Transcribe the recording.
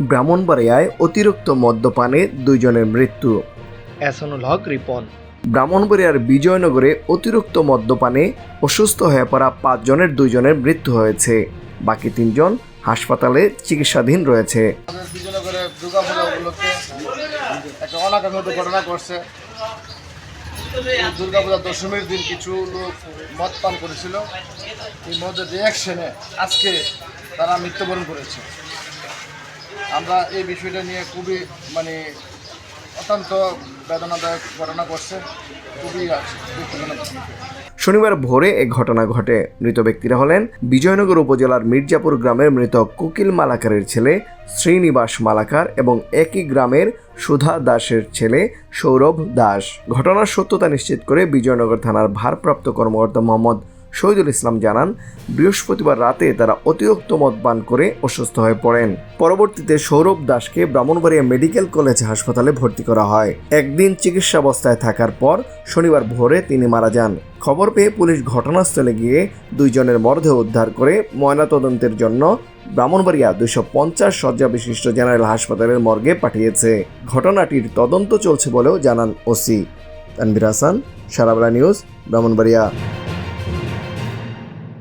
ব্রাহ্মণবাড়িয়ায় অতিরিক্ত মদ্যপানে দুইজনের মৃত্যু। এসনুল হক রিপন। ব্রাহ্মণবাড়িয়ার বিজয়নগরে অতিরিক্ত মদ্যপানে অসুস্থ হয়ে পড়া পাঁচজনের দুইজনের মৃত্যু হয়েছে। বাকি তিনজন হাসপাতালে চিকিৎসাধীন রয়েছে। আমাদের বিজয়নগরে দুর্গা পূজা উপলক্ষে একটা অনাকাঙ্ক্ষিত ঘটনা করছে এই দশমীর দিন কিছু লোক মদ পান করেছিল। এই মদের রিয়াকশনে আজকে তারা মৃত্যুবরণ করেছে। আমরা এই বিষয়টা নিয়ে খুবই মানে অত্যন্ত বেদনাদায়ক ঘটনা করছে খুবই শনিবার ভোরে এ ঘটনা ঘটে। মৃত ব্যক্তিরা হলেন বিজয়নগর উপজেলার মির্জাপুর গ্রামের মৃত কুকিল মালাকারের ছেলে, শ্রীনিবাস মালাকার এবং একই গ্রামের সুধা দাসের ছেলে, সৌরভ দাস। ঘটনার সত্যতা নিশ্চিত করে বিজয়নগর থানার ভারপ্রাপ্ত কর্মকর্তা মোহাম্মদ শহীদুল ইসলাম জানান, বৃহস্পতিবার রাতে তারা অতিরিক্ত মদ পান করে অসুস্থ হয়ে পড়েন। পরবর্তীতে সৌরভ দাসকে ব্রাহ্মণবাড়িয়া মেডিকেল কলেজ হাসপাতালে ভর্তি করা হয়। একদিন চিকিৎসাবস্থায় থাকার পর শনিবার ভোরে তিনি মারা যান। খবর পেয়ে পুলিশ ঘটনাস্থলে গিয়ে দুইজনের মরদেহ উদ্ধার করে ময়নাতদন্তের জন্য ব্রাহ্মণবাড়িয়া দুশো পঞ্চাশ শয্যা বিশিষ্ট জেনারেল হাসপাতালের মর্গে পাঠিয়েছে। ঘটনাটির তদন্ত চলছে বলেও জানান ওসি। তানবির হাসান, সারাবেলা নিউজ, ব্রাহ্মণবাড়িয়া।